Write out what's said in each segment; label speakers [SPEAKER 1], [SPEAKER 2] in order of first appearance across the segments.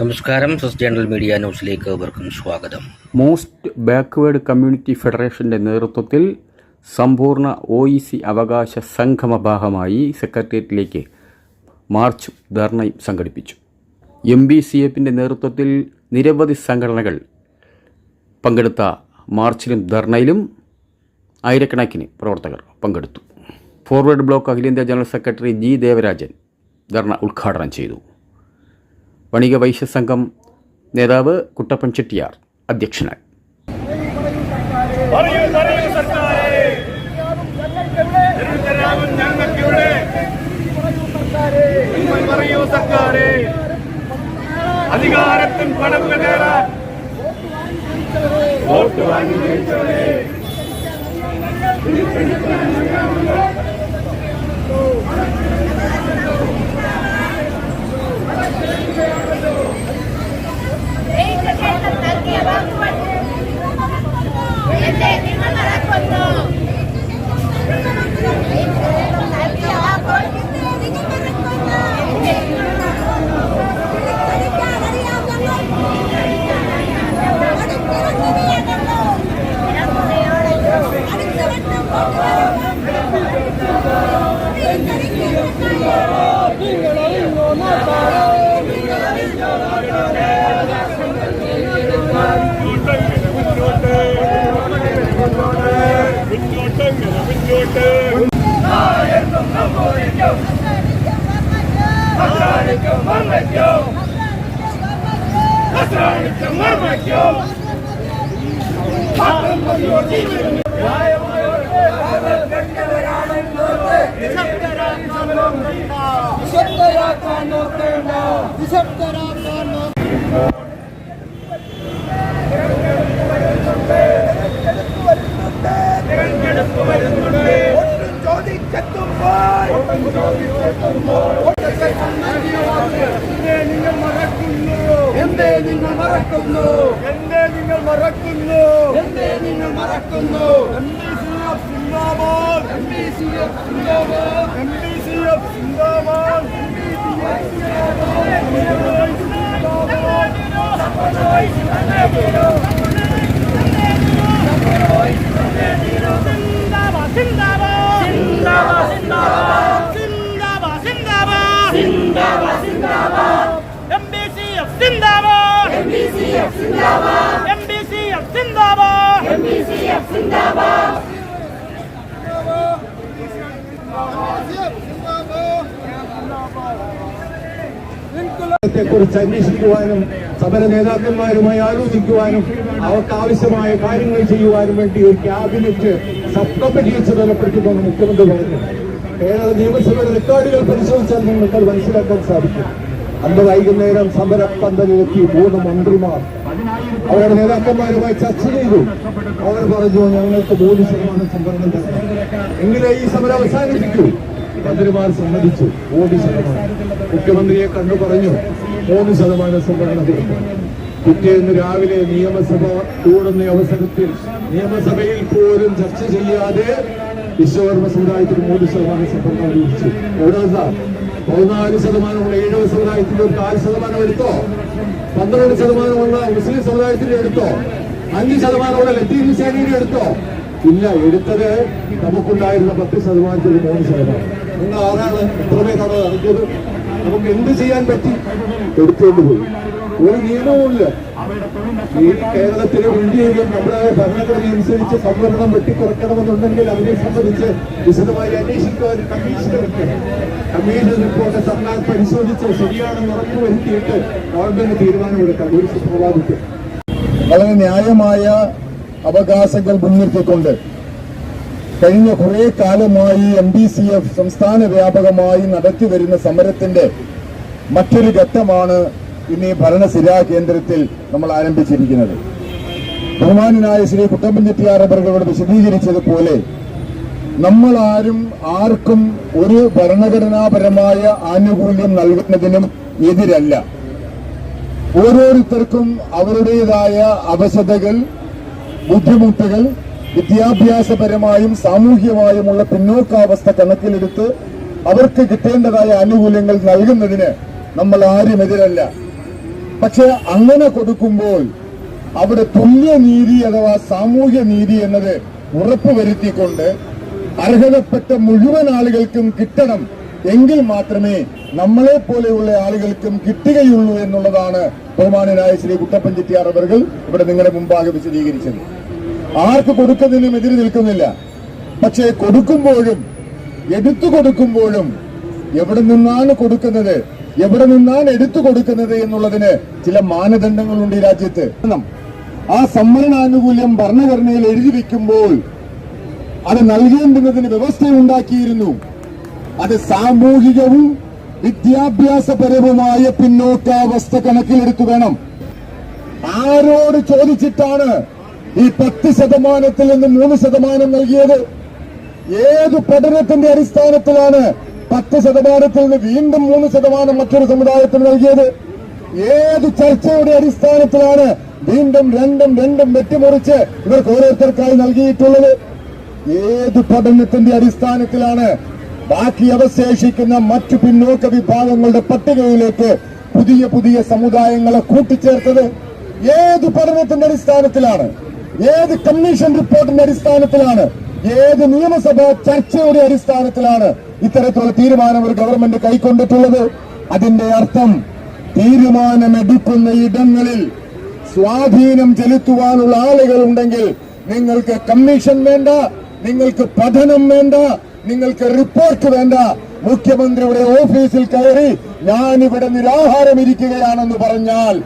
[SPEAKER 1] നമസ്കാരം സസ് journal media ന്യൂസിലേക്ക് ഏവർക്കും സ്വാഗതം.
[SPEAKER 2] മോസ്റ്റ് ബാക്ക്വേർഡ് കമ്മ്യൂണിറ്റി ഫെഡറേഷന്റെ നേതൃത്വത്തിൽ സമ്പൂർണ ഒ ഇ സി അവകാശ സംഗമ ഭാഗമായി സെക്രട്ടേറിയറ്റിലേക്ക് മാർച്ച് ധർണയും സംഘടിപ്പിച്ചു. എം ബി സി എഫിന്റെ നേതൃത്വത്തിൽ നിരവധി സംഘടനകൾ പങ്കെടുത്ത മാർച്ചിലും ധർണയിലും ആയിരക്കണക്കിന് പ്രവർത്തകർ പങ്കെടുത്തു. ഫോർവേഡ് ബ്ലോക്ക് അഖിലേന്ത്യാ ജനറൽ സെക്രട്ടറി ജി ദേവരാജൻ ധർണ ഉദ്ഘാടനം ചെയ്തു. വണിക വൈശ്യ സംഘം നേതാവ് കുട്ടപ്പൻ ചെട്ടിയാർ അധ്യക്ഷനായി.
[SPEAKER 3] അധികാരത്തിൻ പണം നേടാൻ വോട്ട് അസാനിക്കും മറയ്ക്കും നിങ്ങൾ നിങ്ങൾ മറക്കുന്നു എം ബി സി എഫ് സിന്ദാബാദ് എം ബി സി എഫ് സിന്ദാബാദ് എം ബി സി എഫ് സിന്ദാബാദ്
[SPEAKER 4] MBCF Zindabad! Zindabad! MBCF Zindabad! MBCF Zindabad!
[SPEAKER 5] കുറിച്ച് അന്വേഷിക്കുവാനും സമര നേതാക്കന്മാരുമായി ആലോചിക്കുവാനും അവർക്ക് ആവശ്യമായ കാര്യങ്ങൾ ചെയ്യുവാനും വേണ്ടി ഒരു ക്യാബിനറ്റ് സബ് കമ്മിറ്റിയെ ചുമതലപ്പെടുത്തുമെന്ന് മുഖ്യമന്ത്രി പറഞ്ഞു. കേരള നിയമസഭയുടെ റെക്കോർഡുകൾ പരിശോധിച്ചാൽ നിങ്ങൾക്ക് മനസ്സിലാക്കാൻ സാധിക്കും. അന്ന് വൈകുന്നേരം സമരപ്പന്തലിലെത്തി മൂന്ന് മന്ത്രിമാർ അവരുടെ നേതാക്കന്മാരുമായി ചർച്ച ചെയ്തു. അവർ പറഞ്ഞു ഞങ്ങൾക്ക് മൂന്ന് ശതമാനം സംവരണം തരണം. എങ്കിലേ ഈ സമരം അവസാനിപ്പിക്കൂ. മന്ത്രിമാർ സമ്മതിച്ചു മൂന്ന് ശതമാനം. മുഖ്യമന്ത്രിയെ കണ്ടു പറഞ്ഞു മൂന്ന് ശതമാനം സംവരണം കൊടുക്കും പിറ്റേന്ന് രാവിലെ നിയമസഭ കൂടുന്ന അവസരത്തിൽ നിയമസഭയിൽ പോലും ചർച്ച ചെയ്യാതെ വിശ്വകർമ്മ സമുദായത്തിന് മൂന്ന് ശതമാനം സംവരണം അറിയിച്ചു എവിടെ സാർ പതിനാല് ശതമാനമുള്ള ഏഴവ സമുദായത്തിന്റെ ഒരു നാല് ശതമാനം എടുത്തോ? പന്ത്രണ്ട് ശതമാനമുള്ള എടുത്തോ? അഞ്ച് ലത്തീൻ സേനയുടെ എടുത്തോ? ഇല്ല എടുത്തത് നമുക്കുണ്ടായിരുന്ന പത്ത് ശതമാനത്തിൽ മൂന്ന് ശതമാനം. നിങ്ങൾ ആരാണ്? ഇത്രമേ പേരാണോ അറിഞ്ഞത്? നമുക്ക് എന്ത് ചെയ്യാൻ പറ്റി? എടുത്തുകൊണ്ട് പോയി. ഒരു നിയമവുമില്ല ഈ കേരളത്തിലെ ഇന്ത്യയിലും നമ്മുടെ ഭരണഘടന അനുസരിച്ച് സംവരണം വെട്ടിക്കുറയ്ക്കണമെന്നുണ്ടെങ്കിൽ അതിനെ സംബന്ധിച്ച് വിശദമായി അന്വേഷിക്കാൻ കമ്മീഷൻ കമ്മീഷൻ റിപ്പോർട്ട് സർക്കാർ പരിശോധിച്ച് ശരിയാണെന്ന് ഉറപ്പുവരുത്തിയിട്ട് ഗവൺമെന്റ് തീരുമാനമെടുക്കാം. ഒരു സുപ്രഭാതത്തിൽ വളരെ ന്യായമായ അവകാശങ്ങൾ മുൻനിർത്തിക്കൊണ്ട് കഴിഞ്ഞ കുറേ കാലമായി എം ഡി സി എഫ് സംസ്ഥാന വ്യാപകമായി നടത്തിവരുന്ന സമരത്തിന്റെ മറ്റൊരു ഘട്ടമാണ് ഇനി ഈ ഭരണസിരാ കേന്ദ്രത്തിൽ നമ്മൾ ആരംഭിച്ചിരിക്കുന്നത്. ബഹുമാനായ ശ്രീ കുട്ടമ്പൻ അവരുടെ വിശദീകരിച്ചതുപോലെ നമ്മൾ ആരും ആർക്കും ഒരു ഭരണഘടനാപരമായ ആനുകൂല്യം നൽകുന്നതിനും എതിരല്ല. ഓരോരുത്തർക്കും അവരുടേതായ അവശതകൾ ബുദ്ധിമുട്ടുകൾ വിദ്യാഭ്യാസപരമായും സാമൂഹ്യമായുമുള്ള പിന്നോക്കാവസ്ഥ കണക്കിലെടുത്ത് അവർക്ക് കിട്ടേണ്ടതായ ആനുകൂല്യങ്ങൾ നൽകുന്നതിന് നമ്മൾ ആരുമെതിരല്ല
[SPEAKER 6] പക്ഷെ അങ്ങനെ കൊടുക്കുമ്പോൾ അവിടെ തുല്യനീതി അഥവാ സാമൂഹ്യ നീതി എന്നത് ഉറപ്പുവരുത്തിക്കൊണ്ട് അർഹതപ്പെട്ട മുഴുവൻ ആളുകൾക്കും കിട്ടണം എങ്കിൽ മാത്രമേ നമ്മളെ പോലെയുള്ള ആളുകൾക്കും കിട്ടുകയുള്ളൂ എന്നുള്ളതാണ് ബഹുമാനനായ ശ്രീ കുട്ടപ്പൻ ചെട്ടിയാർ അവർ ഇവിടെ നിങ്ങളുടെ മുമ്പാകെ വിശദീകരിച്ചത്. ആർക്ക് കൊടുക്കുന്നതിനും എതിര് നിൽക്കുന്നില്ല. പക്ഷേ കൊടുക്കുമ്പോഴും എടുത്തു കൊടുക്കുമ്പോഴും എവിടെ നിന്നാണ് കൊടുക്കുന്നത് എവിടെ നിന്നാണ് എടുത്തു കൊടുക്കുന്നത് എന്നുള്ളതിന് ചില മാനദണ്ഡങ്ങളുണ്ട് ഈ രാജ്യത്ത്. ആ സംവരണാനുകൂല്യം ഭരണഘടനയിൽ എഴുതി വെക്കുമ്പോൾ അത് നൽകേണ്ടുന്നതിന് വ്യവസ്ഥയുണ്ടാക്കിയിരുന്നു. അത് സാമൂഹികവും വിദ്യാഭ്യാസപരവുമായ പിന്നോക്കാവസ്ഥ കണക്കിലെടുത്തു വേണം. ആരോട് ചോദിച്ചിട്ടാണ് ഈ പത്ത് ശതമാനത്തിൽ നിന്ന് മൂന്ന് ശതമാനം നൽകിയത്? ഏത് പഠനത്തിന്റെ അടിസ്ഥാനത്തിലാണ് പത്ത് ശതമാനത്തിൽ നിന്ന് വീണ്ടും മൂന്ന് ശതമാനം മറ്റൊരു സമുദായത്തിന് നൽകിയത്? ഏത് ചർച്ചയുടെ അടിസ്ഥാനത്തിലാണ് വീണ്ടും രണ്ടും രണ്ടും വെട്ടിമുറിച്ച് ഇവർക്ക് ഓരോരുത്തർക്കായി നൽകിയിട്ടുള്ളത്? ഏത് പഠനത്തിന്റെ അടിസ്ഥാനത്തിലാണ് ബാക്കി അവശേഷിക്കുന്ന മറ്റു പിന്നോക്ക വിഭാഗങ്ങളുടെ പട്ടികയിലേക്ക് പുതിയ പുതിയ സമുദായങ്ങളെ കൂട്ടിച്ചേർത്തത് ഏത് പഠനത്തിന്റെ അടിസ്ഥാനത്തിലാണ്? ഏത് കമ്മീഷൻ റിപ്പോർട്ടിന്റെ അടിസ്ഥാനത്തിലാണ്? ഏത് നിയമസഭാ ചർച്ചയുടെ അടിസ്ഥാനത്തിലാണ് ഇത്തരത്തിലുള്ള തീരുമാനം ഒരു ഗവൺമെന്റ് കൈക്കൊണ്ടിട്ടുള്ളത്? അതിന്റെ അർത്ഥം തീരുമാനമെടുക്കുന്ന ഇടങ്ങളിൽ സ്വാധീനം ചെലുത്തുവാനുള്ള ആളുകൾ ഉണ്ടെങ്കിൽ നിങ്ങൾക്ക് കമ്മീഷൻ വേണ്ട നിങ്ങൾക്ക് പഠനം വേണ്ട നിങ്ങൾക്ക് റിപ്പോർട്ട് വേണ്ട. മുഖ്യമന്ത്രിയുടെ ഓഫീസിൽ കയറി ഞാനിവിടെ നിരാഹാരം ഇരിക്കുകയാണെന്ന് പറഞ്ഞാൽ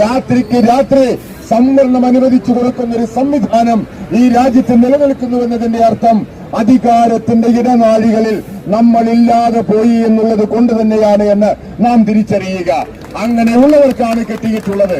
[SPEAKER 6] രാത്രിക്ക് രാത്രി സംവരണം അനുവദിച്ചു കൊടുക്കുന്ന ഒരു സംവിധാനം ഈ രാജ്യത്ത് നിലനിൽക്കുന്നുവെന്നതിന്റെ അർത്ഥം അധികാരത്തിന്റെ ഇടനാഴികളിൽ നമ്മൾ ഇല്ലാതെ പോയി എന്നുള്ളത് കൊണ്ട് തന്നെയാണ് എന്ന് നാം തിരിച്ചറിയുക. അങ്ങനെയുള്ളവർക്കാണ് കിട്ടിയിട്ടുള്ളത്.